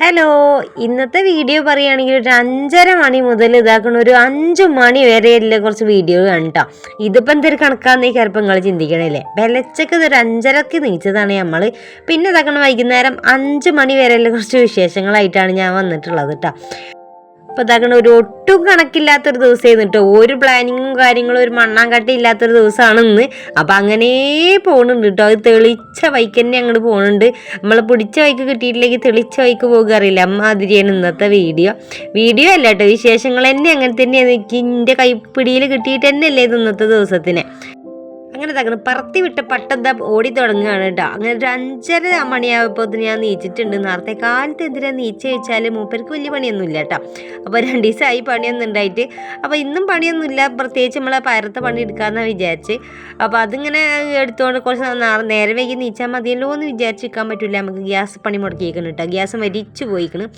Hello ഇന്നത്തെ video പറയുകയാണെങ്കിൽ ഒരു അഞ്ചര മണി മുതൽ ഇതാക്കണ ഒരു അഞ്ച് മണി വരെ വരെയുള്ള കുറച്ച് വീഡിയോ കണ്ടോ ഇതിപ്പോൾ എന്തൊരു കണക്കാന്ന് ചിലപ്പോൾ നിങ്ങൾ ചിന്തിക്കണല്ലേ? വെലച്ചക്ക് ഇതൊരു അഞ്ചരക്ക് നീച്ചതാണ് നമ്മൾ പിന്നെ ഇതാക്കണ വൈകുന്നേരം അഞ്ച് മണി വരെയുള്ള കുറച്ച് വിശേഷങ്ങളായിട്ടാണ് ഞാൻ വന്നിട്ടുള്ളത് കേട്ടോ അപ്പോൾ ഒരു ഒട്ടും കണക്കില്ലാത്തൊരു ദിവസമായിരുന്നു കേട്ടോ ഒരു പ്ലാനിങ്ങും കാര്യങ്ങളും ഒരു മണ്ണാങ്കട്ടി ഇല്ലാത്തൊരു ദിവസമാണ് ഇന്ന്. അപ്പം അങ്ങനെ പോകുന്നുണ്ട് കേട്ടോ അത് തെളിച്ച വൈക്ക് തന്നെ അങ്ങോട്ട് പോകുന്നുണ്ട് നമ്മൾ പിടിച്ച വൈക്ക് കിട്ടിയിട്ടില്ലെങ്കിൽ തെളിച്ച വൈക്ക് പോകുക അറിയില്ല. അമ്മാതിരിയാണ് ഇന്നത്തെ വീഡിയോ. വീഡിയോ അല്ല കേട്ടോ വിശേഷങ്ങൾ തന്നെ അങ്ങനെ തന്നെയാണ്. എനിക്ക് എന്റെ കൈപ്പിടിയിൽ കിട്ടിയിട്ട് തന്നെയല്ലേ ഇത് ഇന്നത്തെ ദിവസത്തിന്. അങ്ങനെ തകർന്ന് പറത്തി വിട്ട പട്ടെന്താ ഓടി തുടങ്ങുകയാണ് കേട്ടോ. അങ്ങനെ ഒരു അഞ്ചര മണിയായപ്പോൾ ഞാൻ നീച്ചിട്ടുണ്ട്. നേരത്തെ കാലത്ത് എന്തിനാ നീച്ച കഴിച്ചാൽ മൂപ്പർക്ക് വലിയ പണിയൊന്നുമില്ല കേട്ടോ. അപ്പോൾ രണ്ട് ദിവസമായി പണിയൊന്നും ഉണ്ടായിട്ട്. അപ്പോൾ ഇന്നും പണിയൊന്നുമില്ല. പ്രത്യേകിച്ച് നമ്മളെ പയറത്തെ പണി എടുക്കാമെന്നാണ് വിചാരിച്ച്. അപ്പോൾ അതിങ്ങനെ എടുത്തുകൊണ്ട് കുറച്ച് നേരെ വൈകി നീച്ചാൽ മതിയല്ലോ എന്ന് വിചാരിച്ചിരിക്കാൻ പറ്റില്ല. നമുക്ക് ഗ്യാസ് പണി മുടക്കിയേക്കണം കേട്ടോ. ഗ്യാസ് മരിച്ചു പോയിക്കണം.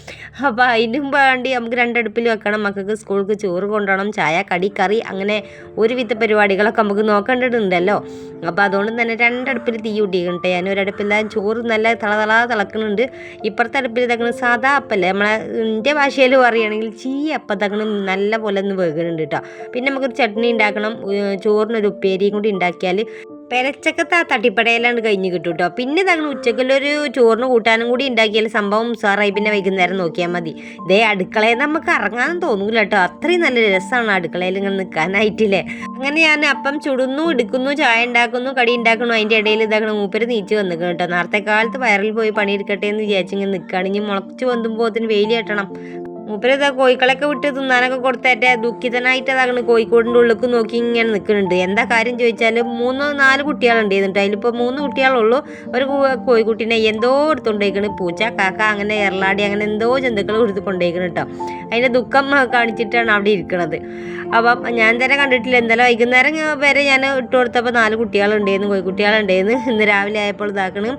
അപ്പോൾ അതിനും വേണ്ടി നമുക്ക് രണ്ടടുപ്പിൽ വെക്കണം. മക്കൾക്ക് സ്കൂൾക്ക് ചോറ് കൊണ്ടുപോകണം. ചായ കടി കറി അങ്ങനെ ഒരുവിധ പരിപാടികളൊക്കെ നമുക്ക് നോക്കേണ്ടതുണ്ടല്ലോ അപ്പോൾ അതുകൊണ്ട് തന്നെ രണ്ടടുപ്പിൽ തീ കൂട്ടിയിട്ടുണ്ട് ഞാൻ. ഒരടുപ്പിൽ ചോറ് നല്ല തളതള തിളക്കുന്നുണ്ട്. ഇപ്പുറത്തെ അടുപ്പിൽ തകണ് സാധാ അപ്പല്ലേ? നമ്മളെ എന്റെ ഭാഷയിൽ പറയുകയാണെങ്കിൽ ചീ അപ്പം തകണ് നല്ല പോലെ ഒന്ന് വേകുന്നുണ്ട് കേട്ടോ. പിന്നെ നമുക്കൊരു ചട്നി ഉണ്ടാക്കണം. ചോറിനൊരു ഉപ്പേരിയും കൂടി ഉണ്ടാക്കിയാൽ പെരച്ചക്കത്തെ ആ തട്ടിപ്പടയിലാണ് കഴിഞ്ഞ് കിട്ടും കേട്ടോ പിന്നെ തങ്ങൾ ഉച്ചക്കുള്ളൊരു ചോറിന് കൂട്ടാനും കൂടി ഉണ്ടാക്കിയാൽ സംഭവം ഉസാറായി. പിന്നെ വൈകുന്നേരം നോക്കിയാൽ മതി. ഇതേ അടുക്കളയിൽ നമുക്ക് ഇറങ്ങാനും തോന്നൂല കേട്ടോ അത്രയും നല്ല രസമാണ് അടുക്കളയിൽ ഇങ്ങനെ നിൽക്കാനായിട്ടില്ലേ. അങ്ങനെ ഞാൻ അപ്പം ചുടുന്നു എടുക്കുന്നു ചായ ഉണ്ടാക്കുന്നു കടി ഉണ്ടാക്കുന്നു. അതിന്റെ ഇടയിൽ ഇതാക്കണം മൂപ്പര് നീച്ച് വന്നിക്കണം കേട്ടോ നേരത്തെ കാലത്ത് വയറിൽ പോയി പണിയെടുക്കട്ടെ എന്ന് വിചാരിച്ചിങ്ങനെ നിൽക്കുകയാണെങ്കിൽ മുളച്ച് അതിന് വെയിൽ കെട്ടണം. മൂപ്പര് ഇതാ കോഴിക്കളൊക്കെ വിട്ട് തിന്നാനൊക്കെ കൊടുത്തേറ്റ ദുഃഖിതനായിട്ട് അതാണ് കോഴിക്കോടിന്റെ ഉള്ളിലേക്ക് നോക്കി ഇങ്ങനെ നിൽക്കുന്നുണ്ട് എന്താ കാര്യം ചോദിച്ചാൽ മൂന്നോ നാല് കുട്ടികളുണ്ട് എന്നിട്ട് അതിലിപ്പോൾ മൂന്ന് കുട്ടികളുള്ളൂ. ഒരു കോഴിക്കുട്ടീനെ എന്തോ എടുത്തുകൊണ്ടേക്കണ് പൂച്ച കാക്ക അങ്ങനെ എറളാടി അങ്ങനെ എന്തോ ജന്തുക്കൾ എടുത്ത് കൊണ്ടേക്കണ് കേട്ടോ അതിന്റെ ദുഃഖം കാണിച്ചിട്ടാണ് അവിടെ ഇരിക്കണത്. അപ്പം ഞാൻ തന്നെ കണ്ടിട്ടില്ല. എന്തായാലും വൈകുന്നേരം വരെ ഞാൻ ഇട്ട് കൊടുത്തപ്പോൾ നാല് കുട്ടികളുണ്ടായിരുന്നു കോഴിക്കുട്ടികളുണ്ടായിരുന്നു ഇന്ന് രാവിലെ ആയപ്പോൾ ഇതാക്കണ്.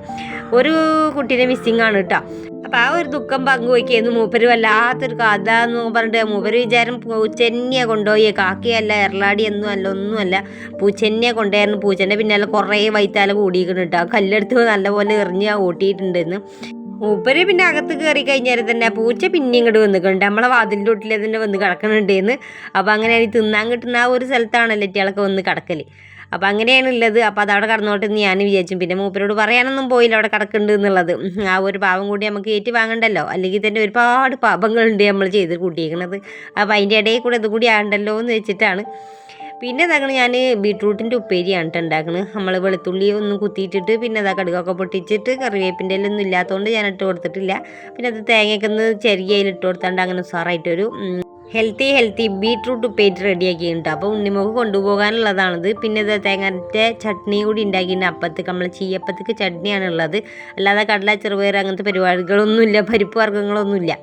ഒരു കുട്ടീനെ മിസ്സിങ് ആണ് കേട്ടോ അപ്പം ആ ഒരു ദുഃഖം പങ്കുവയ്ക്കായിരുന്നു മൂപ്പര് വല്ലാത്തൊരു കഥ എന്ന് പറഞ്ഞിട്ട് മൂപ്പര് വിചാരം പൂച്ചെന്നെയാണ് കൊണ്ടുപോയി. കാക്കയല്ല എറളാടി ഒന്നും അല്ല ഒന്നുമല്ല. പൂച്ചെന്നെയാണ് കൊണ്ടുപോയിരുന്നു പൂച്ചന്റെ പിന്നാലെ കുറേ വൈത്താല കൂടിയിരിക്കുന്നു കേട്ടോ കല്ലെടുത്ത് നല്ലപോലെ എറിഞ്ഞ് ഓട്ടിയിട്ടുണ്ടെന്ന് മൂപ്പര് പിന്നെ അകത്ത് കയറി കഴിഞ്ഞാൽ തന്നെ പൂച്ച പിന്നെ ഇങ്ങോട്ട് വന്നിട്ടുണ്ട് നമ്മളെ വാതിലിന്റെ തൊട്ടിൽ തന്നെ വന്ന് കിടക്കണുണ്ടെന്ന്. അപ്പോൾ അങ്ങനെ ഈ തിന്നാൻ കിട്ടുന്ന ആ ഒരു സ്ഥലത്താണല്ലോ ഇറ്റികളൊക്കെ വന്ന് കിടക്കൽ അപ്പോൾ അങ്ങനെയാണ് ഉള്ളത്. അപ്പോൾ അതവിടെ കടന്നോട്ടെ എന്ന് ഞാൻ വിചാരിച്ചു. പിന്നെ മൂപ്പരോട് പറയാനൊന്നും പോയില്ല അവിടെ കിടക്കുന്നുണ്ട് എന്നുള്ളത്. ആ ഒരു പാവം കൂടി നമുക്ക് ഏറ്റു വാങ്ങണ്ടല്ലോ. അല്ലെങ്കിൽ തന്നെ ഒരുപാട് പാപങ്ങളുണ്ട് നമ്മൾ ചെയ്ത് കൂട്ടിയിരിക്കുന്നത് അപ്പോൾ അതിന്റെ ഇടയിൽ കൂടെ ഇത് കൂടി ആണ്ടല്ലോ എന്ന് വെച്ചിട്ടാണ്. പിന്നെ ഇതാക്കണ ഞാൻ ബീട്രൂട്ടിന്റെ ഉപ്പേരിയാണ് കേട്ടോ ഉണ്ടാക്കണത് നമ്മൾ വെളുത്തുള്ളി ഒന്ന് കുത്തിയിട്ടിട്ട് പിന്നെ അതാ കടുകൊക്കെ പൊട്ടിച്ചിട്ട് കറിവേപ്പിന്റെ ഒന്നും ഇല്ലാത്തതുകൊണ്ട് ഞാൻ ഇട്ട് കൊടുത്തിട്ടില്ല. പിന്നെ അത് തേങ്ങയൊക്കെ ഒന്ന് ചെറിയ ഇട്ട് കൊടുത്താണ്ട് അങ്ങനെ ഉസാറായിട്ടൊരു ഹെൽത്തി ഹെൽത്തി ബീട്രൂട്ട് ഉപ്പേരി റെഡിയാക്കിയിട്ടുണ്ട്. അപ്പോൾ ഉണ്ണിമുഖം കൊണ്ടുപോകാനുള്ളതാണിത്. പിന്നെ ഇത് തേങ്ങന്റെ ചട്നി കൂടി ഉണ്ടാക്കിയിട്ടുണ്ട് അപ്പത്തേക്ക് നമ്മൾ ചീയപ്പത്തേക്ക് ചട്നിയാണ് ഉള്ളത് അല്ലാതെ കടല ചെറുപയർ അങ്ങനത്തെ പരിപാടികളൊന്നുമില്ല. പരിപ്പ് വർഗങ്ങളൊന്നുമില്ല.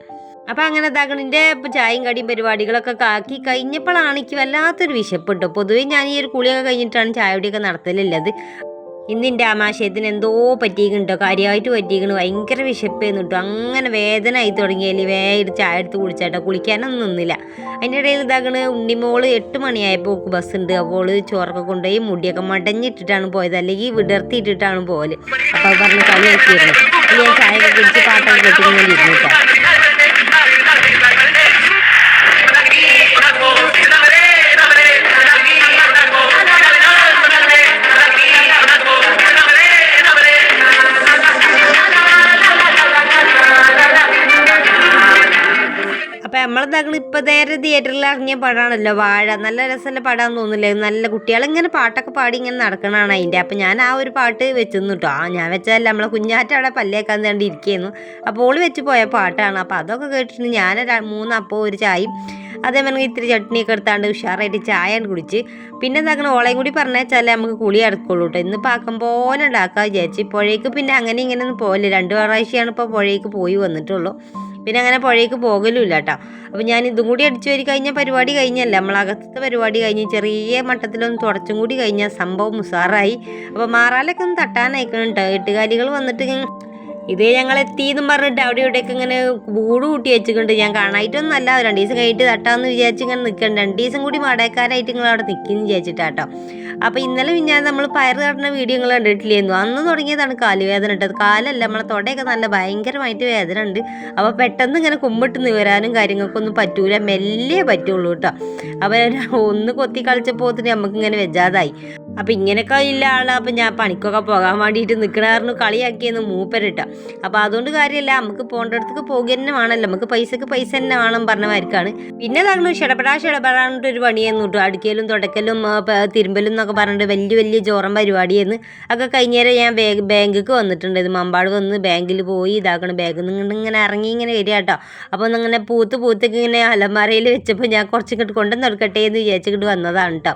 അപ്പോൾ അങ്ങനെ ഇതാക്കണിന്റെ ഇപ്പോൾ ചായയും കടിയും പരിപാടികളൊക്കെ ആക്കി കഴിഞ്ഞപ്പോഴാണ് എനിക്ക് വല്ലാത്തൊരു വിശപ്പ് കേട്ടോ പൊതുവേ ഞാൻ ഈ ഒരു കുളിയൊക്കെ കഴിഞ്ഞിട്ടാണ് ചായ കുടിയൊക്കെ ഇന്ന് ഇന്നിന്റെ ആമാശയത്തിന് എന്തോ പറ്റിയിട്ടുണ്ടോ കാര്യമായിട്ട് പറ്റിയിരിക്കണു ഭയങ്കര വിശപ്പേന്ന് കിട്ടും അങ്ങനെ വേദന ആയി തുടങ്ങിയാൽ വേഗം ചായ എടുത്ത് കുടിച്ചാട്ടോ. കുളിക്കാനൊന്നും നിന്നില്ല. അതിന്റെ ഇടയിൽ ഇതാക്കണ് ഉണ്ണിമോൾ എട്ട് മണിയായപ്പോൾ ബസ് ഉണ്ട്. അപ്പോൾ ചോറൊക്കെ കൊണ്ടുപോയി മുടിയൊക്കെ മടഞ്ഞിട്ടിട്ടാണ് പോയത്. അല്ലെങ്കിൽ വിടർത്തിയിട്ടിട്ടാണ് പോകൽ അപ്പോൾ പറഞ്ഞ് കളി ആക്കിയിരുന്നു ഞാൻ ചായ കുടിച്ച് പാട്ടൊക്കെ കെട്ടിങ്ങനെ ഇരുന്നു നമ്മൾ തകൾ ഇപ്പോൾ നേരെ തിയേറ്ററിൽ ഇറങ്ങിയ പാടാണല്ലോ വാഴ. നല്ല രസമുള്ള പാടാൻ തോന്നില്ലേ നല്ല കുട്ടികളിങ്ങനെ പാട്ടൊക്കെ പാടി ഇങ്ങനെ നടക്കണതാണ് അതിന്റെ അപ്പം ഞാൻ ആ ഒരു പാട്ട് വെച്ചെന്നു കേട്ടോ. ആ ഞാൻ വെച്ചതല്ല നമ്മളെ കുഞ്ഞാറ്റ അവിടെ പല്ലേക്കാൻ വേണ്ടി ഇരിക്കുന്നു. അപ്പോൾ ഓൾ വെച്ച് പോയ പാട്ടാണ്. അപ്പോൾ അതൊക്കെ കേട്ടിട്ട് ഞാൻ മൂന്നപ്പോൾ ഒരു ചായ അതേപോലെ ഇത്തിരി ചട്നിയൊക്കെ എടുത്താണ്ട് ഉഷാറായിട്ട് ചായ കുടിച്ച്. പിന്നെ എന്താക്കണം ഓളയും കൂടി പറഞ്ഞാൽ നമുക്ക് കുളി അടക്കുള്ളൂ കേട്ടോ. ഇന്ന് പാക്കം പോലെ ഉണ്ടാക്കാൻ വിചാരിച്ച്. പുഴയ്ക്ക് പിന്നെ അങ്ങനെ ഇങ്ങനെ ഒന്നും രണ്ട് പ്രാവശ്യമാണ് ഇപ്പോൾ പുഴയ്ക്ക് പോയി വന്നിട്ടുള്ളൂ. പിന്നെ അങ്ങനെ പുഴയ്ക്ക് പോകലുമില്ല കേട്ടോ അപ്പോൾ ഞാൻ ഇതും കൂടി അടിച്ചു വരി കഴിഞ്ഞ പരിപാടി കഴിഞ്ഞല്ല. നമ്മളകത്തെ പരിപാടി കഴിഞ്ഞ് ചെറിയ മട്ടത്തിലൊന്ന് തുടച്ചും കൂടി കഴിഞ്ഞാൽ സംഭവം ഉസാറായി. അപ്പോൾ മാറാലൊക്കെ ഒന്ന് തട്ടാനായിക്കണം കേട്ടോ എട്ടുകാലികൾ വന്നിട്ട് ഇത് ഞങ്ങൾ എത്തിയെന്നും പറഞ്ഞിട്ട് അവിടെ ഇവിടെയൊക്കെ ഇങ്ങനെ കൂട് കൂട്ടി വെച്ചിട്ടുണ്ട്. ഞാൻ കാണാനായിട്ടൊന്നും അല്ല രണ്ട് ദിവസം കഴിഞ്ഞിട്ട് തട്ടാന്ന് വിചാരിച്ച് ഇങ്ങനെ നിൽക്കണം രണ്ട് ദിവസം കൂടി മടക്കാനായിട്ട് നിങ്ങൾ അവിടെ നിൽക്കുന്നു വിചാരിച്ചിട്ടാട്ടോ അപ്പോൾ ഇന്നലെ പിന്നെ നമ്മൾ പയർ കടന്ന വീഡിയോ നിങ്ങൾ കണ്ടിട്ടില്ലായിരുന്നു. അന്ന് തുടങ്ങിയതാണ് കാലുവേദന ഇട്ടത് കാലല്ല. നമ്മളെ തൊടയൊക്കെ നല്ല ഭയങ്കരമായിട്ട് വേദന ഉണ്ട്. അപ്പോൾ പെട്ടെന്ന് ഇങ്ങനെ കുമ്പിട്ട് നിവരാനും കാര്യങ്ങൾക്കൊന്നും പറ്റൂല. മെല്ലേ പറ്റുള്ളൂ കേട്ടോ. അപ്പോൾ ഒന്ന് കൊത്തി കളിച്ചപ്പോൾ നമുക്ക് ഇങ്ങനെ വെജാതായി. അപ്പം ഇങ്ങനെയൊക്കെ ഇല്ല ആളാ. അപ്പം ഞാൻ പണിക്കൊക്കെ പോകാൻ വേണ്ടിയിട്ട് നിൽക്കണമായിരുന്നു കളിയാക്കിയെന്ന് മൂപ്പരിട്ട. അപ്പോൾ അതുകൊണ്ട് കാര്യമില്ല നമുക്ക് പോകേണ്ടടുത്തേക്ക് പോകുക തന്നെ വേണമല്ലോ നമുക്ക് പൈസക്ക് പൈസ തന്നെ വേണം പറഞ്ഞ മാതിരിക്കാണ്. പിന്നെ അതാണ് ഷിടപെടാ ഷെടപെടാണ്ട് ഒരു പണിയെന്നു കേട്ടോ അടുക്കലും തുടക്കലും തിരുമ്പലും എന്നൊക്കെ പറഞ്ഞിട്ട് വലിയ വലിയ ജോറം പരിപാടിയെന്ന് ഒക്കെ കഴിഞ്ഞേരം ഞാൻ ബാങ്ക് ബാങ്കിക്ക് വന്നിട്ടുണ്ട്. ഇത് മമ്പാട് വന്ന് ബാങ്കിൽ പോയി ഇതാക്കണം. ബാഗിൽ നിന്ന് ഇങ്ങനെ ഇറങ്ങി ഇങ്ങനെ വരിക കേട്ടോ അപ്പോൾ ഒന്നിങ്ങനെ പൂത്ത് പൂത്തൊക്കെ ഇങ്ങനെ അലമാരയിൽ വെച്ചപ്പോൾ ഞാൻ കുറച്ച് ഇങ്ങോട്ട് കൊണ്ടുവന്ന് എടുക്കട്ടെ എന്ന് വിചാരിച്ചിട്ട് വന്നതാണ് കേട്ടോ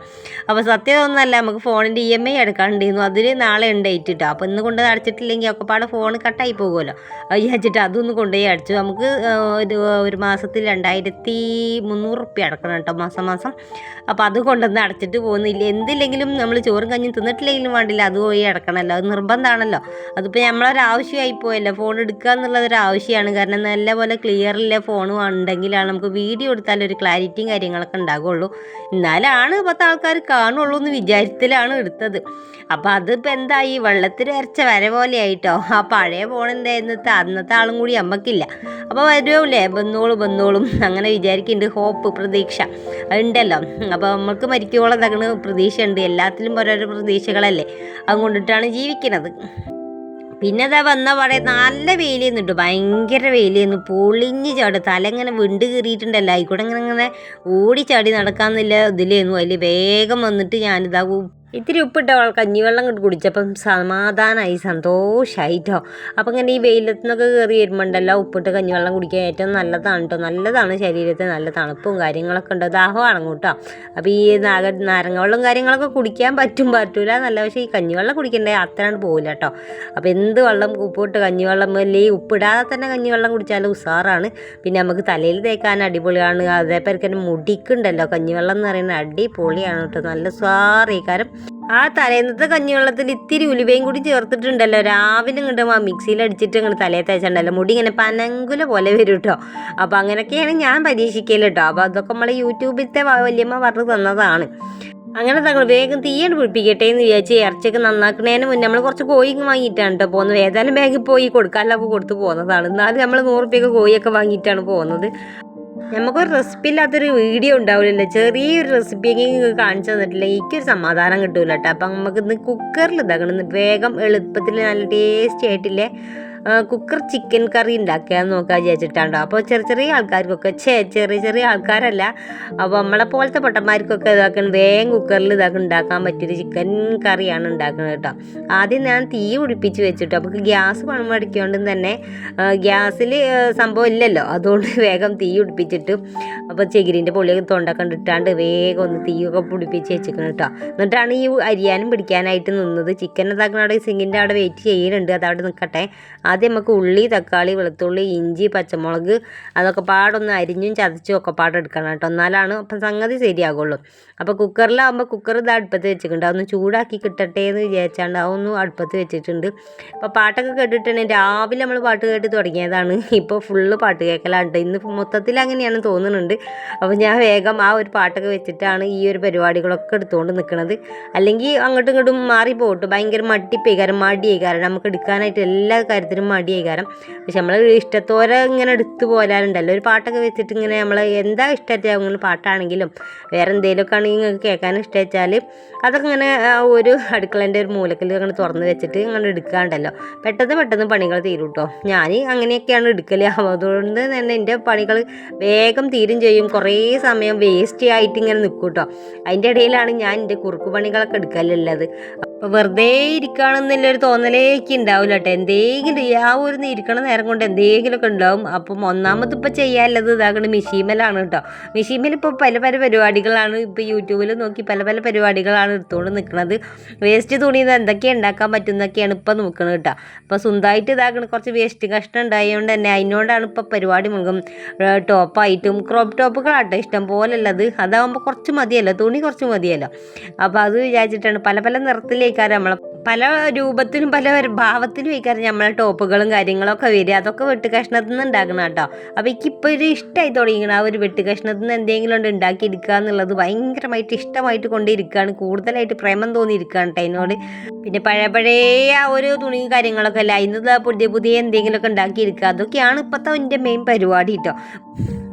അപ്പോൾ സത്യം ഒന്നല്ല നമുക്ക് ഫോണിന്റെ ഇ എം ഐ എടുക്കാണ്ടിരുന്നു. അതിന് നാളെ ഉണ്ട് ഡേറ്റ് അപ്പോൾ ഇന്ന് കൊണ്ട് അടച്ചിട്ടില്ലെങ്കിൽ ഒക്കെ പാടെ ഫോൺ കട്ടായി പോകുമല്ലോ. വിചാരിച്ചിട്ട് അതൊന്ന് കൊണ്ടുപോയി അടച്ചു. നമുക്ക് ഒരു മാസത്തിൽ രണ്ടായിരത്തി മുന്നൂറ് റുപ്യ അടക്കണം കേട്ടോ മാസം മാസം. അപ്പോൾ അത് കൊണ്ടുവന്ന് അടച്ചിട്ട് പോകുന്നില്ല. എന്തില്ലെങ്കിലും നമ്മൾ ചോറും കഞ്ഞും തിന്നിട്ടില്ലെങ്കിലും വേണ്ടില്ല. അത് പോയി അടക്കണമല്ലോ അത് നിർബന്ധമാണല്ലോ അതിപ്പോൾ നമ്മളൊരു ആവശ്യമായി പോയല്ലോ. ഫോൺ എടുക്കുക എന്നുള്ളതൊരു ആവശ്യമാണ്. കാരണം നല്ല പോലെ ക്ലിയറിലെ ഫോൺ ഉണ്ടെങ്കിലാണ് നമുക്ക് വീഡിയോ എടുത്താൽ ഒരു ക്ലാരിറ്റിയും കാര്യങ്ങളൊക്കെ ഉണ്ടാകുള്ളൂ എന്നാലാണ് പത്ത് ആൾക്കാർ കാണുള്ളൂ എന്ന് വിചാരത്തിലാണ് എടുത്തത്. അപ്പോൾ അതിപ്പോൾ എന്തായി? വെള്ളത്തിൽ അരച്ച വര പോലെ ആയിട്ടോ ആ പഴയ ഫോൺ എന്തായിരുന്നു? അന്നത്തെ ആളും കൂടി അമ്മക്കില്ല. അപ്പോൾ വരുമല്ലേ ബന്നോളും ബന്നോളും അങ്ങനെ വിചാരിക്കുന്നുണ്ട് ഹോപ്പ് പ്രതീക്ഷ. ഉണ്ടല്ലോ അപ്പോൾ നമ്മൾക്ക് മരിക്കോളം തകണ് പ്രതീക്ഷ ഉണ്ട് എല്ലാത്തിലും ഓരോരോ പ്രതീക്ഷകളല്ലേ? അതുകൊണ്ടിട്ടാണ് ജീവിക്കുന്നത് പിന്നെ അതാ വന്ന പാടെ നല്ല വെയിലേന്ന് ഭയങ്കര വെയിലേന്ന്. പൊളിഞ്ഞ് ചാട്. തല ഇങ്ങനെ വിണ്ട് കീറിയിട്ടുണ്ടല്ലോ. ആയിക്കോട്ടെ ഇങ്ങനെ ഇങ്ങനെ ഓടി ചാടി നടക്കാന്നില്ല ഇതിലേന്നു. അതിൽ വേഗം വന്നിട്ട് ഞാനിതാ ഇത്തിരി ഉപ്പിട്ട ആൾ കഞ്ഞിവെള്ളം ഇങ്ങോട്ട് കുടിച്ചപ്പം സമാധാനമായി സന്തോഷമായിട്ടോ അപ്പം ഇങ്ങനെ ഈ വെയിലത്തു നിന്നൊക്കെ കയറി വരുമ്പോണ്ടല്ലോ ഉപ്പിട്ട് കഞ്ഞിവെള്ളം കുടിക്കാൻ ഏറ്റവും നല്ലതാണ് കേട്ടോ നല്ലതാണ് ശരീരത്തിന് നല്ല തണുപ്പും കാര്യങ്ങളൊക്കെ ഉണ്ട്. ദാഹമാണ് കേട്ടോ അപ്പോൾ ഈ നാഗ നാരങ്ങ വെള്ളം കാര്യങ്ങളൊക്കെ കുടിക്കാൻ പറ്റും പറ്റൂല നല്ല പക്ഷേ ഈ കഞ്ഞിവെള്ളം കുടിക്കണ്ടേ അത്രയാണ് പോകില്ല കേട്ടോ അപ്പോൾ എന്ത് വെള്ളം ഉപ്പിട്ട് കഞ്ഞിവെള്ളം അല്ലെങ്കിൽ ഉപ്പിടാതെ തന്നെ കഞ്ഞിവെള്ളം കുടിച്ചാലും ഉസാറാണ്. പിന്നെ നമുക്ക് തലയിൽ തേക്കാൻ അടിപൊളിയാണ്. അതേപോലെ തന്നെ മുടിക്കുണ്ടല്ലോ കഞ്ഞിവെള്ളം എന്ന് പറയുന്നത് അടിപൊളിയാണ് കേട്ടോ നല്ല ഉഷാറേക്കാരം ആ തലേന്നത്തെ കഞ്ഞിവെള്ളത്തിൽ ഇത്തിരി ഉലുവയും കൂടി ചേർത്തിട്ടുണ്ടല്ലോ. രാവിലെ ഇങ്ങോട്ട് ആ മിക്സിയിൽ അടിച്ചിട്ട് ഇങ്ങോട്ട് തലേ തേച്ചിട്ടുണ്ടല്ലോ മുടി ഇങ്ങനെ പനങ്കുല പോലെ വരും കേട്ടോ അപ്പോൾ അങ്ങനെയൊക്കെയാണ് ഞാൻ പരീക്ഷിക്കൽ കേട്ടോ അപ്പോൾ അതൊക്കെ നമ്മളെ യൂട്യൂബിലത്തെ വല്യമ്മ പറഞ്ഞു തന്നതാണ്. അങ്ങനെ തങ്ങൾ വേഗം തീയാണ് പിടിപ്പിക്കട്ടെ എന്ന് വിചാരിച്ച് ഇറച്ചിയൊക്കെ നന്നാക്കുന്നതിന് മുന്നേ നമ്മൾ കുറച്ച് കോഴി വാങ്ങിയിട്ടാണ് കേട്ടോ പോകുന്നത്. ഏതായാലും ബാഗിൽ പോയി കൊടുക്കാനൊക്കെ കൊടുത്ത് പോകുന്നതാണ്. എന്നാലും നമ്മൾ നൂറ് റുപ്യൊക്കെ കോഴിയൊക്കെ വാങ്ങിയിട്ടാണ് പോകുന്നത്. നമുക്കൊരു റെസിപ്പി ഇല്ലാത്തൊരു വീഡിയോ ഉണ്ടാവില്ലല്ലോ. ചെറിയൊരു റെസിപ്പി നിങ്ങൾക്ക് കാണിച്ചു തന്നിട്ടില്ല? എനിക്കൊരു സമാധാനം കിട്ടൂല കേട്ടോ അപ്പം നമുക്ക് ഇന്ന് കുക്കറിൽ ഇതാക്കണം. വേഗം എളുപ്പത്തിൽ നല്ല ടേസ്റ്റി ആയിട്ടില്ലേ? കുക്കർ ചിക്കൻ കറി ഉണ്ടാക്കുക നോക്കാൻ വിചാരിച്ചിട്ടാണ്ടോ. അപ്പോൾ ചെറിയ ചെറിയ ആൾക്കാർക്കൊക്കെ ചേ ചെറിയ ചെറിയ ആൾക്കാരല്ല. അപ്പോൾ നമ്മളെ പോലത്തെ പൊട്ടന്മാർക്കൊക്കെ ഇതാക്കാൻ വേഗം കുക്കറിൽ ഇതാക്കി ഉണ്ടാക്കാൻ പറ്റിയൊരു ചിക്കൻ കറിയാണ് ഉണ്ടാക്കുന്നത് കേട്ടോ. ആദ്യം ഞാൻ തീ പിടിപ്പിച്ച് വെച്ചിട്ട് അപ്പോൾ ഗ്യാസ് പണം അടിക്കൊണ്ട് തന്നെ ഗ്യാസിൽ സംഭവം ഇല്ലല്ലോ. അതുകൊണ്ട് വേഗം തീ പിടിപ്പിച്ചിട്ട് അപ്പോൾ ചെകിരിന്റെ പൊളിയൊക്കെ തൊണ്ടൊക്കെ ഇട്ടാണ്ട് വേഗം ഒന്ന് തീയൊക്കെ പിടിപ്പിച്ച് വെച്ചിരിക്കണം കേട്ടോ. എന്നിട്ടാണ് ഈ അരിയാനും പിടിക്കാനായിട്ട് നിന്നത്. ചിക്കൻ ഇതാക്കുന്ന അവിടെ സിങ്ങിന്റെ അവിടെ വെയിറ്റ് ചെയ്യുന്നുണ്ട് അതവിടെ നിൽക്കട്ടെ ആദ്യം നമുക്ക് ഉള്ളി തക്കാളി വെളുത്തുള്ളി ഇഞ്ചി പച്ചമുളക് അതൊക്കെ പാടൊന്ന് അരിഞ്ഞും ചതച്ചും ഒക്കെ പാടെ എടുക്കണം കേട്ടോ. എന്നാലാണ് അപ്പം സംഗതി ശരിയാകുള്ളൂ. അപ്പോൾ കുക്കറിലാകുമ്പോൾ കുക്കർ ഇത് അടുപ്പത്ത് വെച്ചിട്ടുണ്ട്. അതൊന്ന് ചൂടാക്കി കിട്ടട്ടെ എന്ന് വിചാരിച്ചാണ്ട് അതൊന്നും അടുപ്പത്ത് വെച്ചിട്ടുണ്ട്. അപ്പോൾ പാട്ടൊക്കെ കേട്ടിട്ടുണ്ടെങ്കിൽ രാവിലെ നമ്മൾ പാട്ട് കേട്ട് തുടങ്ങിയതാണ്. ഇപ്പോൾ ഫുള്ള് പാട്ട് കേൾക്കലാണ് ഇന്ന് മൊത്തത്തിൽ അങ്ങനെയാണ് തോന്നുന്നുണ്ട്. അപ്പോൾ ഞാൻ വേഗം ആ ഒരു പാട്ടൊക്കെ വെച്ചിട്ടാണ് ഈ ഒരു പരിപാടികളൊക്കെ എടുത്തുകൊണ്ട് നിൽക്കുന്നത് അല്ലെങ്കിൽ അങ്ങോട്ടും ഇങ്ങോട്ടും മാറി പോകട്ടെ ഭയങ്കര മടിയായി കാരണം നമുക്ക് എടുക്കാനായിട്ട് എല്ലാ കാര്യത്തിനും മടിയേകാരം പക്ഷെ നമ്മൾ ഇഷ്ടത്തോടെ ഇങ്ങനെ എടുത്തു പോരാറുണ്ടല്ലോ. ഒരു പാട്ടൊക്കെ വെച്ചിട്ട് ഇങ്ങനെ നമ്മൾ എന്താ ഇഷ്ടമായിട്ട് അങ്ങനെ പാട്ടാണെങ്കിലും വേറെ എന്തെങ്കിലുമൊക്കെ ആണെങ്കിൽ നിങ്ങൾക്ക് കേൾക്കാൻ ഇഷ്ടമാച്ചാൽ അതൊക്കെ ഇങ്ങനെ ഒരു അടുക്കളേന്റെ ഒരു മൂലക്കിൽ അങ്ങനെ തുറന്ന് വെച്ചിട്ട് അങ്ങനെ എടുക്കാണ്ടല്ലോ. പെട്ടെന്ന് പെട്ടെന്ന് പണികൾ തീരും കേട്ടോ ഞാൻ അങ്ങനെയൊക്കെയാണ് എടുക്കൽ അതുകൊണ്ട് തന്നെ എന്റെ പണികൾ വേഗം തീരും ചെയ്യും. കുറേ സമയം വേസ്റ്റ് ആയിട്ട് ഇങ്ങനെ നിൽക്കും കേട്ടോ അതിന്റെ ഇടയിലാണ് ഞാൻ എന്റെ കുറുക്കു പണികളൊക്കെ എടുക്കലുള്ളത്. വെറുതെ ഇരിക്കുകയാണെന്നുള്ളൊരു തോന്നലേക്ക് ഉണ്ടാവില്ല കേട്ടോ എന്തെങ്കിലും ആ ഒരു ഇരിക്കണ നേരം കൊണ്ട് എന്തെങ്കിലുമൊക്കെ ഉണ്ടാവും. അപ്പം ഒന്നാമത് ഇപ്പോൾ ചെയ്യാനുള്ളത് ഇതാകണ മിഷീമലാണ് കേട്ടോ. മിഷീമിൽ ഇപ്പോൾ പല പല പരിപാടികളാണ് ഇപ്പോൾ യൂട്യൂബിൽ നോക്കി പല പല പരിപാടികളാണ് എടുത്തുകൊണ്ട് നിൽക്കുന്നത് വേസ്റ്റ് തുണിയിൽ നിന്ന് എന്തൊക്കെ ഉണ്ടാക്കാൻ പറ്റുന്നൊക്കെയാണ് ഇപ്പോൾ നോക്കുന്നത് കേട്ടോ. അപ്പോൾ സ്വന്തമായിട്ട് ഇതാക്കണ കുറച്ച് വേസ്റ്റ് കഷ്ടം ഉണ്ടായതുകൊണ്ട് തന്നെ അതിനോടാണ് ഇപ്പോൾ പരിപാടി മുഴുവൻ ടോപ്പായിട്ടും ക്രോപ്പ് ടോപ്പുകളാട്ടോ ഇഷ്ടം പോലെ ഉള്ളത് അതാകുമ്പോൾ കുറച്ച് മതിയല്ലോ തുണി കുറച്ച് മതിയല്ലോ. അപ്പോൾ അത് വിചാരിച്ചിട്ടാണ് പല പല നിറത്തിലേക്കാണ് നമ്മളെ പല രൂപത്തിലും പല ഭാവത്തിലും വയ്ക്കാറ് നമ്മളെ ടോപ്പുകളും കാര്യങ്ങളൊക്കെ വരിക. അതൊക്കെ വെട്ട് കഷ്ണത്തിൽ നിന്ന് ഉണ്ടാക്കണം കേട്ടോ. അപ്പോൾ എനിക്കിപ്പോൾ ഒരു ഇഷ്ടമായി തുടങ്ങിക്കണം ആ ഒരു വെട്ട് കഷ്ണത്തിൽ നിന്ന് എന്തെങ്കിലും ഉണ്ട് ഉണ്ടാക്കിയെടുക്കുക എന്നുള്ളത് ഭയങ്കരമായിട്ട് ഇഷ്ടമായിട്ട് കൊണ്ടിരിക്കുകയാണ്. കൂടുതലായിട്ട് പ്രേമം തോന്നിയിരിക്കുകയാണ് കേട്ടോ അതിനോട് പിന്നെ പഴയ പഴയ ആ ഒരു തുണിയും കാര്യങ്ങളൊക്കെ അല്ല? അതിന് പുതിയ പുതിയ എന്തെങ്കിലുമൊക്കെ ഉണ്ടാക്കിയെടുക്കുക. അതൊക്കെയാണ് ഇപ്പോഴത്തെ എന്റെ മെയിൻ പരിപാടി കേട്ടോ.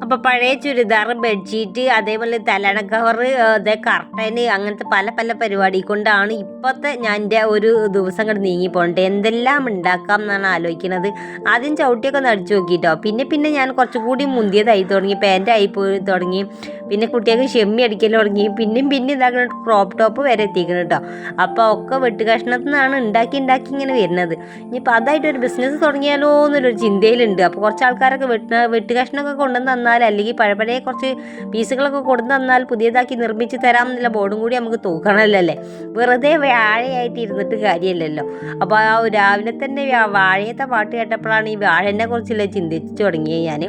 അപ്പോൾ പഴയ ചുരിദാർ ബെഡ്ഷീറ്റ് അതേപോലെ തലണ കവർ അതേ കർട്ടന് അങ്ങനത്തെ പല പല പരിപാടി കൊണ്ടാണ് ഇപ്പോഴത്തെ ഞാൻ എന്റെ ഒരു ദിവസം കണ്ട് നീങ്ങി പോകണ്ടേ. എന്തെല്ലാം ഉണ്ടാക്കാം എന്നാണ് ആലോചിക്കുന്നത്. ആദ്യം ചവിട്ടിയൊക്കെ ഒന്ന് അടിച്ചു നോക്കിയിട്ടോ പിന്നെ പിന്നെ ഞാൻ കുറച്ചുകൂടി മുന്തിയതായി തുടങ്ങി ആയി പോയി തുടങ്ങി. പിന്നെ കുട്ടികൾക്ക് ഷെമ്മി അടിക്കൽ തുടങ്ങി. പിന്നെയും പിന്നെ ഇതാക്കണ ക്രോപ്പ് ടോപ്പ് വരെ എത്തിക്കണം കേട്ടോ അപ്പോൾ ഒക്കെ വെട്ട് കഷ്ണത്തിൽ നിന്നാണ് ഉണ്ടാക്കി ഉണ്ടാക്കി ഇങ്ങനെ വരുന്നത്. ഇനിയിപ്പോൾ അതായിട്ട് ഒരു ബിസിനസ് തുടങ്ങിയാലോ എന്നൊരു ചിന്തയിലുണ്ട്. അപ്പോൾ കുറച്ച് ആൾക്കാരൊക്കെ വെട്ട് വെട്ട് കഷ്ണമൊക്കെ കൊണ്ടുവന്ന് തന്നാൽ അല്ലെങ്കിൽ പഴയ കുറച്ച് പീസുകളൊക്കെ കൊടുന്നു തന്നാൽ പുതിയതാക്കി നിർമ്മിച്ച് തരാം എന്നുള്ള ബോർഡും കൂടി നമുക്ക് തൂക്കണമല്ലോ വെറുതെ വാഴയായിട്ട് ഇരുന്നിട്ട് കാര്യമില്ലല്ലോ. അപ്പോൾ ആ രാവിലെ തന്നെ വാഴയത്തെ പാട്ട് കേട്ടപ്പോഴാണ് ഈ വാഴേനെ കുറിച്ചുള്ള ചിന്തിച്ചു തുടങ്ങിയത് ഞാൻ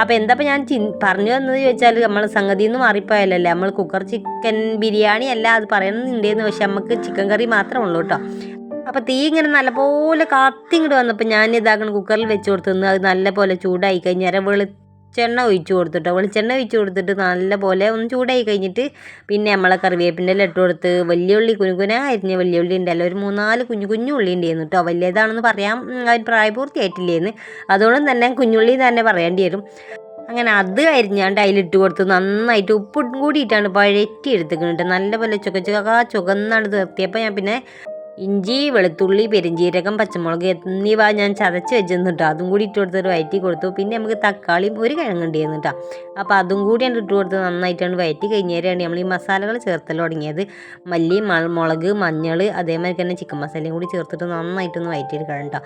അപ്പോൾ എന്താപ്പം ഞാൻ ചി പറഞ്ഞു തന്നത് ചോദിച്ചാൽ നമ്മൾ സംഗതി ഒന്നും മാറിപ്പോയല്ലേ നമ്മൾ കുക്കർ ചിക്കൻ ബിരിയാണി അല്ല അത് പറയണമെന്നുണ്ടെന്ന് പക്ഷെ നമുക്ക് ചിക്കൻ കറി മാത്രമേ ഉള്ളൂ കേട്ടോ. അപ്പോൾ തീ ഇങ്ങനെ നല്ലപോലെ കത്തി ഇങ്ങോട്ട് വന്നപ്പോൾ ഞാൻ ഇതാക്കണം കുക്കറിൽ വെച്ച് കൊടുത്തു. അത് നല്ലപോലെ ചൂടായി കഴിഞ്ഞാൽ വെളിച്ചെണ്ണ ഒഴിച്ചു കൊടുത്തിട്ടോ. വെളിച്ചെണ്ണ ഒഴിച്ചു കൊടുത്തിട്ട് നല്ലപോലെ ഒന്ന് ചൂടായി കഴിഞ്ഞിട്ട് പിന്നെ നമ്മളെ കറിവേപ്പിന്റെ ഇല ഇട്ട് കൊടുത്ത് വലിയ ഉള്ളി കുനുകുന വലിയ ഉള്ളി ഉണ്ടല്ലോ. ഒരു മൂന്നാൽ കുഞ്ഞു കുഞ്ഞു ഉള്ളി ഉണ്ടായിരുന്നു കേട്ടോ. വലിയതാണെന്ന് പറയാം. അവർ പ്രായപൂർത്തിയായിട്ടില്ലേന്ന്. അതുകൊണ്ട് തന്നെ കുഞ്ഞുള്ളി തന്നെ പറയേണ്ടി വരും. അങ്ങനെ അത് അരിഞ്ഞാണ്ട് അതിലിട്ട് കൊടുത്ത് നന്നായിട്ട് ഉപ്പും കൂടിയിട്ടാണ് പഴറ്റി എടുത്തിട്ടുണ്ട് നല്ലപോലെ ചുക ചുക ചുകന്നാണ് നിർത്തിയപ്പോൾ ഞാൻ പിന്നെ ഇഞ്ചി വെളുത്തുള്ളി പെരിഞ്ചീരകം പച്ചമുളക് എന്നിവ ഞാൻ ചതച്ച് വെച്ചിരുന്നു കേട്ടോ അതും കൂടി ഇട്ട് കൊടുത്തിട്ട് വയറ്റി കൊടുത്തു. പിന്നെ നമുക്ക് തക്കാളിയും ഒരു കിഴങ്ങുണ്ടായിരുന്നു കേട്ടോ അപ്പോൾ അതും കൂടി ഞാൻ ഇട്ട് കൊടുത്ത് നന്നായിട്ടാണ് വയറ്റി കഴിഞ്ഞേരാണ് നമ്മൾ ഈ മസാലകൾ ചേർത്തൽ തുടങ്ങിയത്. മല്ലി മുളക് മഞ്ഞൾ അതേമാതിരി തന്നെ ചിക്കൻ മസാലയും കൂടി ചേർത്തിട്ട് നന്നായിട്ടൊന്ന് വയറ്റി എടുക്കണം കേട്ടോ.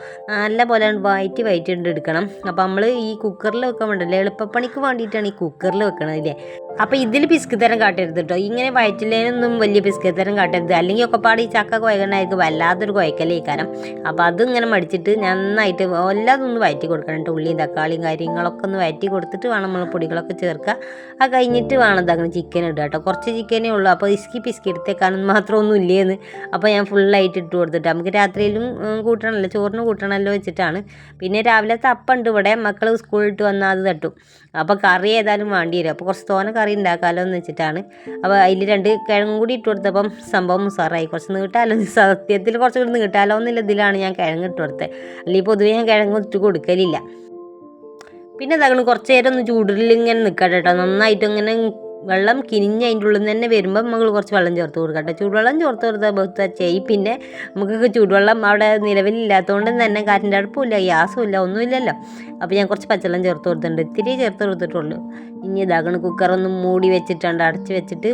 നല്ല പോലെ വയറ്റി വയറ്റി എടുക്കണം. അപ്പോൾ നമ്മൾ ഈ കുക്കറിൽ വെക്കാൻ വേണ്ടല്ലോ? എളുപ്പപ്പണിക്ക് വേണ്ടിയിട്ടാണ് ഈ കുക്കറിൽ വെക്കണത് ഇല്ലേ അപ്പോൾ ഇതിൽ പിസ്ക് തരം കാട്ടരുത് കേട്ടോ ഇങ്ങനെ വയറ്റിലേനൊന്നും വലിയ പിസ്ക് തരം കാട്ടരുത്. അല്ലെങ്കിൽ ഒക്കെ പാടി ചക്ക കുഴക്കണ്ടായിരിക്കും വല്ലാത്തൊരു കുഴക്കലേ കാരണം അപ്പോൾ ഇങ്ങനെ മടിച്ചിട്ട് നന്നായിട്ട് എല്ലാതൊന്ന് ഒന്ന് വയറ്റി കൊടുക്കണം കേട്ടോ ഉള്ളിയും തക്കാളിയും കാര്യങ്ങളൊക്കെ ഒന്ന് വയറ്റി കൊടുത്തിട്ട് വേണം നമ്മൾ പൊടികളൊക്കെ ചേർക്കുക. ആ കഴിഞ്ഞിട്ട് വേണം ഇതാക്കണം ചിക്കൻ ഇടുക കേട്ടോ കുറച്ച് ചിക്കനേ ഉള്ളൂ. അപ്പോൾ ഇസ്കി പിസ്കി എടുത്തേക്കാനും മാത്രമൊന്നും ഇല്ലേന്ന്. അപ്പോൾ ഞാൻ ഫുള്ളായിട്ട് ഇട്ട് കൊടുത്തിട്ട് നമുക്ക് രാത്രിയിലും കൂട്ടണമല്ലോ ചോറിന് കൂട്ടണമല്ലോ വെച്ചിട്ടാണ്. പിന്നെ രാവിലെ അപ്പം ഉണ്ട് ഇവിടെ. മക്കൾ സ്കൂളിൽ ഇട്ട് വന്നാൽ അത് തട്ടും. അപ്പോൾ കറി ഏതായാലും വേണ്ടി വരും. അപ്പോൾ കുറച്ച് തോന കറി ഉണ്ടാക്കാമല്ലോ എന്ന് വെച്ചിട്ടാണ്. അപ്പോൾ അതിൽ രണ്ട് കിഴങ്ങും കൂടി ഇട്ട് കൊടുത്തപ്പം സംഭവം ഉസാറായി. കുറച്ച് നീട്ടാലോ സത്യത്തിൽ കുറച്ച് കൂടി നീട്ടാലോ എന്നുള്ള ഇതിലാണ് ഞാൻ കിഴങ്ങ് ഇട്ട് കൊടുത്തത് അല്ലെങ്കിൽ പൊതുവേ ഞാൻ കിഴങ്ങ് ഇട്ട് കൊടുക്കലില്ല. പിന്നെ ഇതാകണം കുറച്ച് നേരം ഒന്ന് ചൂടിൽ ഇങ്ങനെ നിൽക്കട്ടെ കേട്ടോ നന്നായിട്ട് ഇങ്ങനെ വെള്ളം കിനിഞ്ഞ് അതിന്റെ ഉള്ളിൽ നിന്ന് തന്നെ വരുമ്പോൾ നമ്മൾ കുറച്ച് വെള്ളം ചേർത്ത് കൊടുക്കട്ടെ ചൂടുവെള്ളം ചേർത്ത് കൊടുത്താൽ ബഹുത്ത ചെയ് പിന്നെ നമുക്ക് ചൂടുവെള്ളം അവിടെ നിലവിലില്ലാത്തതുകൊണ്ട് തന്നെ കാറ്റിന്റെ അടുപ്പില്ല ഗ്യാസും ഇല്ല ഒന്നുമില്ലല്ലോ. അപ്പോൾ ഞാൻ കുറച്ച് പച്ചവെള്ളം ചേർത്ത് കൊടുത്തിട്ടുണ്ട്. ഇത്തിരി ചേർത്ത് കൊടുത്തിട്ടുള്ളൂ. ഇനി ഇതാകണം കുക്കറൊന്ന് മൂടി വെച്ചിട്ടുണ്ട് അടച്ച് വെച്ചിട്ട്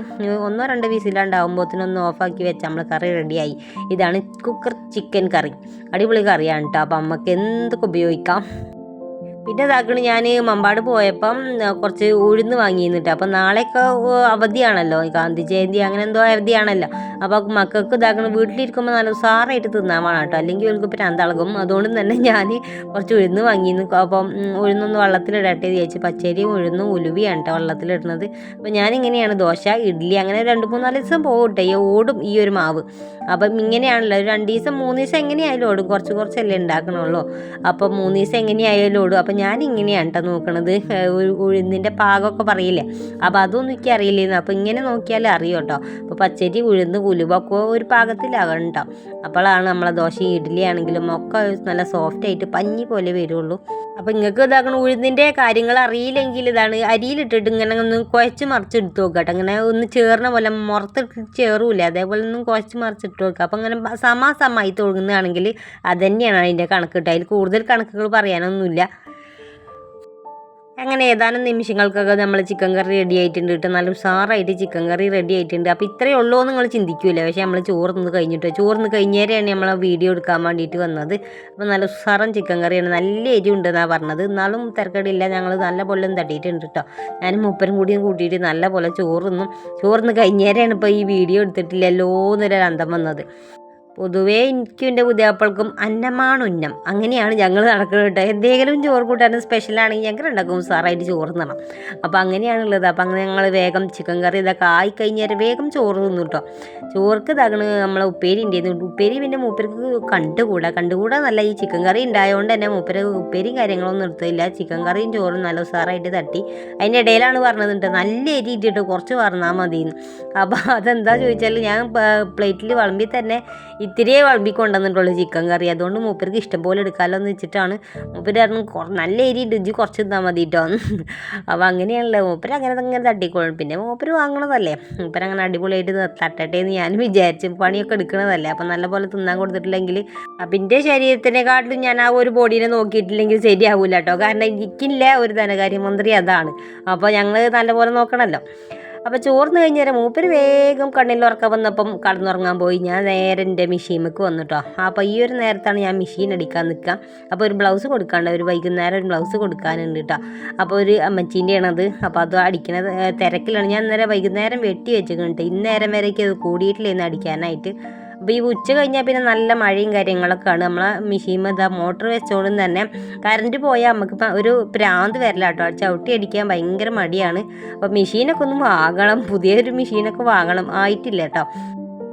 ഒന്നോ രണ്ടോ വീസിലാണ്ടാവുമ്പോഴത്തേനും ഒന്ന് ഓഫാക്കി വെച്ച് നമ്മൾ കറി റെഡിയായി. ഇതാണ് കുക്കർ ചിക്കൻ കറി. അടിപൊളി കറിയാണ് കേട്ടോ. അപ്പം നമുക്ക് എന്തൊക്കെ ഉപയോഗിക്കാം? പിന്നെ ഇതാക്കണ് ഞാൻ മമ്പാട് പോയപ്പം കുറച്ച് ഉഴുന്ന് വാങ്ങിയിരുന്നിട്ട്. അപ്പം നാളെയൊക്കെ അവധിയാണല്ലോ. ഗാന്ധി ജയന്തി അങ്ങനെ എന്തോ അവധിയാണല്ലോ. അപ്പോൾ മക്കൾക്ക് ഇതാക്കണം വീട്ടിലിരിക്കുമ്പോൾ നല്ല ഉസാറായിട്ട് തിന്നാൻ വേണം കേട്ടോ. അല്ലെങ്കിൽ ഇവർക്ക് പ്രാന്തളകും അതുകൊണ്ട് തന്നെ ഞാൻ കുറച്ച് ഉഴുന്ന് വാങ്ങിയിരുന്നു. അപ്പം ഉഴുന്നൊന്ന് വെള്ളത്തിലിടട്ടെ ചേച്ചി പച്ചരി പച്ചരിയും ഉഴുന്നും ഉലുവിയാണ് കേട്ടോ വെള്ളത്തിലിടുന്നത്. അപ്പോൾ ഞാനിങ്ങനെയാണ് ദോശ ഇഡ്ഡലി അങ്ങനെ രണ്ട് മൂന്നാൽ ദിവസം പോകട്ടെ ഈ ഓടും ഈ ഒരു മാവ്. അപ്പം ഇങ്ങനെയാണല്ലോ. ഒരു രണ്ട് ദിവസം മൂന്ന് ദിവസം എങ്ങനെയായാലും ഓടും. കുറച്ച് കുറച്ചല്ലേ ഉണ്ടാക്കണുള്ളൂ. അപ്പം മൂന്ന് ദിവസം എങ്ങനെയായാലും ഓടും. അപ്പം ഞാൻ ഇങ്ങനെയാണ് കേട്ടോ നോക്കണത് ഉഴുന്നിന്റെ പാകമൊക്കെ പറയില്ലേ? അപ്പോൾ അതൊന്നും എനിക്ക് അറിയില്ലായിരുന്നു അപ്പോൾ ഇങ്ങനെ നോക്കിയാലേ അറിയും കേട്ടോ അപ്പോൾ പച്ചരി ഉഴുന്ന് കുലുവൊക്കെ ഒരു പാകത്തിലാകണം കേട്ടോ അപ്പോഴാണ് നമ്മളെ ദോശ ഇഡ്ഡലി ആണെങ്കിലും ഒക്കെ നല്ല സോഫ്റ്റ് ആയിട്ട് പഞ്ഞി പോലെ വരുള്ളൂ. അപ്പോൾ നിങ്ങൾക്ക് ഇതാക്കണം ഉഴുന്നിന്റെ കാര്യങ്ങൾ അറിയില്ലെങ്കിൽ ഇതാണ് അരിയിലിട്ടിട്ട് ഇങ്ങനെ ഒന്ന് കുഴച്ച് മറിച്ചെടുത്ത് നോക്കുക കേട്ടോ ഇങ്ങനെ ഒന്ന് ചേർന്ന പോലെ മുറത്തിട്ട് ചേറൂല. അതേപോലെ ഒന്നും കുഴച്ച് മറിച്ചിട്ട് വെക്കുക അപ്പോൾ അങ്ങനെ സമാസമായി തൊഴുകുന്നതാണെങ്കിൽ അത് തന്നെയാണ് അതിന്റെ കണക്ക് കേട്ടോ അതിൽ കൂടുതൽ കണക്കുകൾ പറയാനൊന്നുമില്ല. അങ്ങനെ ഏതാനും നിമിഷങ്ങൾക്കൊക്കെ നമ്മൾ ചിക്കൻ കറി റെഡി ആയിട്ടുണ്ട് കേട്ടോ നല്ല ഉഷാറായിട്ട് ചിക്കൻ കറി റെഡി ആയിട്ടുണ്ട്. അപ്പോൾ ഇത്രയേ ഉള്ളൂ എന്ന് നിങ്ങൾ ചിന്തിക്കൂല. പക്ഷേ നമ്മൾ ചോർന്ന് കഴിഞ്ഞിട്ട്? ചോർന്ന് കഴിഞ്ഞേരെയാണ് നമ്മൾ വീഡിയോ എടുക്കാൻ വേണ്ടിയിട്ട് വന്നത്. അപ്പോൾ നല്ല ഉഷാറൻ ചിക്കൻ കറിയാണ് നല്ല എരിവുണ്ടെന്നാണ് പറഞ്ഞത്. എന്നാലും തിരക്കടില്ല. ഞങ്ങൾ നല്ല പോലെ തട്ടിയിട്ടുണ്ട് കേട്ടോ ഞാനും മുപ്പരും കൂടിയും കൂട്ടിയിട്ട് നല്ല പോലെ ചോറുന്നു. ചോർന്ന് കഴിഞ്ഞേരെയാണ് ഇപ്പോൾ ഈ വീഡിയോ എടുത്തിട്ടില്ലല്ലോ എന്നൊരു അന്തം വന്നത്. പൊതുവേ എനിക്കും എന്റെ അന്നമാണ് അന്നമാണുന്നം അങ്ങനെയാണ് ഞങ്ങൾ നടക്കുന്നത് കേട്ടോ. എന്തെങ്കിലും ചോറ് കൂട്ടാനും സ്പെഷ്യലാണെങ്കിൽ ഞങ്ങൾ ഉണ്ടാക്കും. സാറായിട്ട് ചോറ് തിന്നണം. അപ്പോൾ അങ്ങനെയാണുള്ളത്. അപ്പോൾ അങ്ങനെ ഞങ്ങൾ വേഗം ചിക്കൻ കറി ഇതൊക്കെ ആയി കഴിഞ്ഞാൽ വേഗം ചോറ് തിന്നു കേട്ടോ. ചോർക്ക് തകണ് നമ്മളെ ഉപ്പേരി ഉണ്ടായിരുന്നു ഉപ്പേരി പിന്നെ മൂപ്പർക്ക് കണ്ടുകൂടാ. കണ്ടുകൂടാ നല്ല ഈ ചിക്കൻ കറി ഉണ്ടായതുകൊണ്ട് തന്നെ മൂപ്പര് ഉപ്പേരിയും കാര്യങ്ങളൊന്നും എടുത്തില്ല. ചിക്കൻ കറിയും ചോറും നല്ല ഉസാറായിട്ട് തട്ടി. അതിന്റെ ഇടയിലാണ് പറഞ്ഞത് കേട്ടോ. നല്ല എരി ഇട്ടിട്ട് കുറച്ച് പറഞ്ഞാൽ മതി അപ്പോൾ അതെന്താ ചോദിച്ചാൽ ഞാൻ പ്ലേറ്റിൽ വിളമ്പി തന്നെ ഇത്തിരിയേ വളമ്പി കൊണ്ടുവന്നിട്ടുള്ളൂ ചിക്കൻ കറി. അതുകൊണ്ട് മൂപ്പർക്ക് ഇഷ്ടം പോലെ എടുക്കാമല്ലോ എന്ന് വെച്ചിട്ടാണ്. മൂപ്പര് പറഞ്ഞു നല്ല എരി ഇജ്ജ് കുറച്ച് തന്നാൽ മതി കേട്ടോ അപ്പോൾ അങ്ങനെയാണല്ലോ മൂപ്പര് അങ്ങനെ അങ്ങനെ തട്ടിക്കോളും. പിന്നെ മൂപ്പര് വാങ്ങണതല്ലേ. മൂപ്പര് അങ്ങനെ അടിപൊളിയായിട്ട് തട്ടട്ടെ എന്ന് ഞാൻ വിചാരിച്ചു. പണിയൊക്കെ എടുക്കണതല്ലേ. അപ്പം നല്ലപോലെ തിന്നാൻ കൊടുത്തിട്ടില്ലെങ്കിൽ അപ്പിന്റെ ശരീരത്തിനെക്കാട്ടിലും ഞാൻ ആ ഒരു ബോഡീനെ നോക്കിയിട്ടില്ലെങ്കിൽ ശരിയാവില്ല കേട്ടോ കാരണം എനിക്കില്ല ഒരു ധനകാര്യമന്ത്രി അതാണ്. അപ്പോൾ ഞങ്ങൾ നല്ലപോലെ നോക്കണമല്ലോ അപ്പോൾ ചോർന്ന് കഴിഞ്ഞേരം മൂപ്പര് വേഗം കണ്ണിൽ ഉറക്കം വന്നപ്പം കടന്നുറങ്ങാൻ പോയി. ഞാൻ നേരെ എന്റെ മെഷീമക്ക് വന്നിട്ടോ. അപ്പോൾ ഈ ഒരു നേരത്താണ് ഞാൻ മെഷീൻ അടിക്കാൻ നിൽക്കുക അപ്പോൾ ഒരു ബ്ലൗസ് കൊടുക്കാണ്ട് ഒരു വൈകുന്നേരം ഒരു ബ്ലൗസ് കൊടുക്കാനുണ്ട് കേട്ടോ അപ്പോൾ ഒരു അമ്മച്ചീന്റെ ആണത് അപ്പോൾ അത് അടിക്കണ ഏ, തിരക്കിലാണ്. ഞാൻ നേരെ വൈകുന്നേരം വെട്ടി വെച്ചിട്ടുണ്ട് ഇന്നേരം വരേക്ക് അത് കൂടിയിട്ടില്ലേന്ന് അടിക്കാനായിട്ട്. അപ്പോൾ ഈ ഉച്ച കഴിഞ്ഞാൽ പിന്നെ നല്ല മഴയും കാര്യങ്ങളൊക്കെയാണ്. നമ്മളെ മെഷീൻ ഇതാ മോട്ടർ വെച്ചോണ്ടും തന്നെ കറണ്ട് പോയാൽ നമുക്ക് ഇപ്പം ഒരു പ്രാന്ത് വരില്ല കേട്ടോ ചവിട്ടി അടിക്കാൻ ഭയങ്കര മടിയാണ്. അപ്പോൾ മെഷീനൊക്കെ ഒന്ന് വാങ്ങണം. പുതിയൊരു മെഷീനൊക്കെ വാങ്ങണം. ആയിട്ടില്ല കേട്ടോ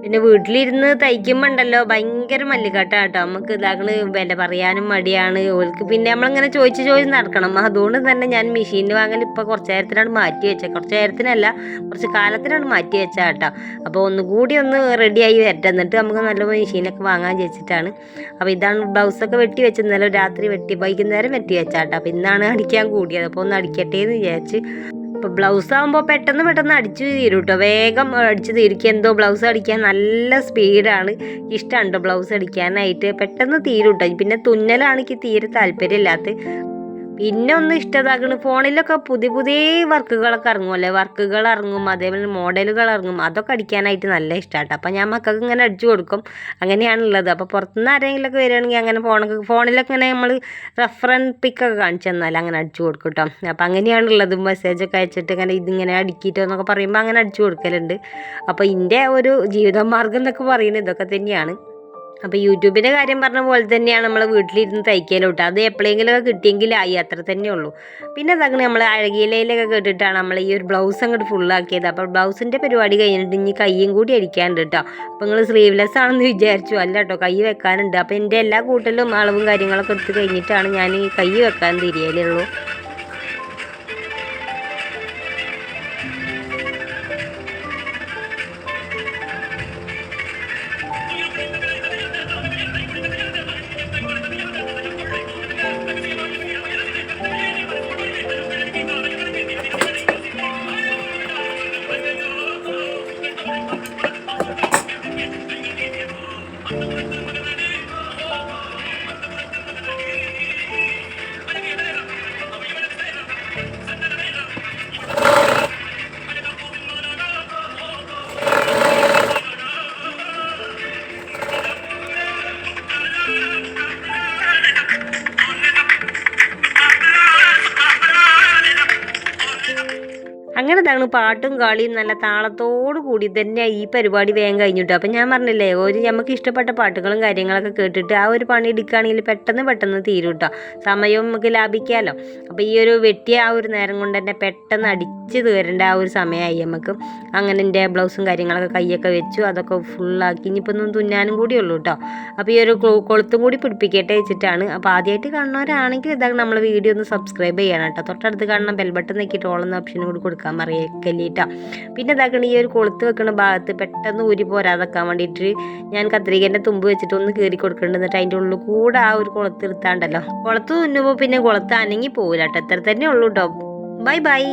പിന്നെ വീട്ടിലിരുന്ന് തയ്ക്കുമ്പോണ്ടല്ലോ ഭയങ്കര മല്ലിക്കാട്ട കേട്ടോ നമുക്ക് ഇതാക്കണ് വില പറയാനും മടിയാണ്. ഓൾക്ക് പിന്നെ നമ്മളിങ്ങനെ ചോദിച്ച് ചോദിച്ച് നടക്കണം. അതുകൊണ്ട് തന്നെ ഞാൻ മെഷീൻ വാങ്ങൽ ഇപ്പൊ കുറച്ച് നേരത്തിനാണ് മാറ്റി വെച്ചത് കുറച്ച് നേരത്തിനല്ല കുറച്ച് കാലത്തിനാണ് മാറ്റി വെച്ചത് കേട്ടോ അപ്പോൾ ഒന്നുകൂടി ഒന്ന് റെഡിയായി വരട്ടെ. എന്നിട്ട് നമുക്ക് നല്ല മെഷീനൊക്കെ വാങ്ങാൻ ചോദിച്ചിട്ടാണ് അപ്പോൾ ഇതാണ് ബ്ലൗസൊക്കെ വെട്ടി വെച്ച് ഇന്നലെ രാത്രി വെട്ടി വൈകുന്നേരം വെട്ടി വെച്ചാട്ടോ. അപ്പോൾ ഇന്നാണ് അടിക്കാൻ കൂടിയത്. അപ്പോൾ ഒന്ന് അടിക്കട്ടെ എന്ന് വിചാരിച്ച് ഇപ്പോൾ ബ്ലൗസ് ആകുമ്പോൾ പെട്ടെന്ന് പെട്ടെന്ന് അടിച്ചു തീരും കേട്ടോ വേഗം അടിച്ചു തീരിക്കുക എന്തോ ബ്ലൗസ് അടിക്കാൻ നല്ല സ്പീഡാണ് ഇഷ്ടമാണ് ബ്ലൗസ് അടിക്കാനായിട്ട്. പെട്ടെന്ന് തീരും കേട്ടോ പിന്നെ തുന്നലാണ് എനിക്ക് തീരെ താല്പര്യമില്ലാത്ത പിന്നെ ഒന്ന് ഇഷ്ടതാക്കണ്. ഫോണിലൊക്കെ പുതിയ പുതിയ വർക്കുകളൊക്കെ ഇറങ്ങുമല്ലേ വർക്കുകൾ ഇറങ്ങും അതേപോലെ മോഡലുകൾ ഇറങ്ങും. അതൊക്കെ അടിക്കാനായിട്ട് നല്ല ഇഷ്ടമാട്ടോ അപ്പം ഞാൻ മക്കൾക്ക് ഇങ്ങനെ അടിച്ചു കൊടുക്കും. അങ്ങനെയാണുള്ളത് അപ്പോൾ പുറത്തുനിന്ന് ആരെങ്കിലുമൊക്കെ വരികയാണെങ്കിൽ അങ്ങനെ ഫോണൊക്കെ ഫോണിലൊക്കെ ഇങ്ങനെ നമ്മൾ റെഫറൻസ് പിക്കൊക്കെ കാണിച്ചു തന്നാൽ അങ്ങനെ അടിച്ചു കൊടുക്കും കേട്ടോ അപ്പം അങ്ങനെയാണുള്ളത് മെസ്സേജൊക്കെ അയച്ചിട്ട് ഇങ്ങനെ ഇതിങ്ങനെ അടിക്കിട്ടോ എന്നൊക്കെ പറയുമ്പോൾ അങ്ങനെ അടിച്ചു കൊടുക്കലുണ്ട്. അപ്പോൾ എന്റെ ഒരു ജീവിതമാർഗം എന്നൊക്കെ പറയുന്നത് ഇതൊക്കെ തന്നെയാണ്. അപ്പോൾ യൂട്യൂബിന്റെ കാര്യം പറഞ്ഞ പോലെ തന്നെയാണ് നമ്മൾ വീട്ടിലിരുന്ന് തയ്ക്കലോട്ട് അത് എപ്പോഴെങ്കിലുമൊക്കെ കിട്ടിയെങ്കിലായി അത്ര തന്നെ ഉള്ളൂ. പിന്നെ അതാണ് നമ്മൾ അഴകിയിലയിലൊക്കെ കേട്ടിട്ടാണ് നമ്മൾ ഈ ഒരു ബ്ലൗസ് അങ്ങോട്ട് ഫുള്ളാക്കിയത് അപ്പോൾ ബ്ലൗസിന്റെ പരിപാടി കഴിഞ്ഞിട്ട് ഇനി കയ്യും കൂടി അടിക്കാനുണ്ട് കേട്ടോ. അപ്പോൾ നിങ്ങൾ സ്ലീവ്ലെസ് ആണെന്ന് വിചാരിച്ചു. അല്ല കേട്ടോ കൈ വെക്കാനുണ്ട്. അപ്പോൾ എന്റെ എല്ലാ കൂട്ടലും അളവും കാര്യങ്ങളൊക്കെ എടുത്ത് കഴിഞ്ഞിട്ടാണ് ഞാൻ ഈ കൈ വെക്കാൻ തിരിയലുള്ളൂ. Thank you. ഇതാണ് പാട്ടും കളിയും നല്ല താളത്തോടു കൂടി തന്നെ ഈ പരിപാടി വേഗം കഴിഞ്ഞിട്ടു. അപ്പം ഞാൻ പറഞ്ഞില്ലേ ഒരു നമുക്ക് ഇഷ്ടപ്പെട്ട പാട്ടുകളും കാര്യങ്ങളൊക്കെ കേട്ടിട്ട് ആ ഒരു പണി എടുക്കുകയാണെങ്കിൽ പെട്ടെന്ന് പെട്ടെന്ന് തീരും കേട്ടോ സമയവും നമുക്ക് ലാഭിക്കാമല്ലോ അപ്പോൾ ഈ ഒരു വെട്ടിയ ആ ഒരു നേരം കൊണ്ട് തന്നെ പെട്ടെന്ന് അടിച്ച് തീരേണ്ട ആ ഒരു സമയമായി നമുക്ക്. അങ്ങനെ എന്റെ ബ്ലൗസും കാര്യങ്ങളൊക്കെ കൈയൊക്കെ വെച്ചു അതൊക്കെ ഫുള്ളാക്കി. ഇനിയിപ്പോൾ ഒന്നും തുന്നാനും കൂടി ഉള്ളൂ കേട്ടോ അപ്പോൾ ഈ ഒരു ക്ലോ- കൊളുത്തും കൂടി പിടിപ്പിക്കട്ടെ വെച്ചിട്ടാണ്. അപ്പോൾ ആദ്യമായിട്ട് കാണുന്നവരാണെങ്കിൽ ഇതാ നമ്മൾ വീഡിയോ ഒന്ന് സബ്സ്ക്രൈബ് ചെയ്യണം കേട്ടോ തൊട്ടടുത്ത് കാണുന്ന ബെൽബട്ടൺ നോക്കിയിട്ട് ഓളെന്ന ഓപ്ഷനും കൂടി കൊടുക്കാൻ പറയക്കല്ലേട്ടോ പിന്നെ ഇതാക്കണ ഈ ഒരു കൊളുത്ത് വെക്കുന്ന ഭാഗത്ത് പെട്ടെന്ന് ഊരി പോരാതെക്കാൻ വേണ്ടിയിട്ട് ഞാൻ കത്രികേന്റെ തുമ്പ് വെച്ചിട്ട് ഒന്ന് കീറി കൊടുക്കുന്നുണ്ട് എന്നിട്ട് അതിന്റെ ഉള്ളിൽ കൂടെ ആ ഒരു കുളത്ത് എടുത്താണ്ടല്ലോ കുളത്ത് തുന്നുമ്പോൾ പിന്നെ കുളത്ത് അനങ്ങി പോകില്ല കേട്ടോ എത്ര തന്നെ ഉള്ളൂ കേട്ടോ ബൈ ബൈ.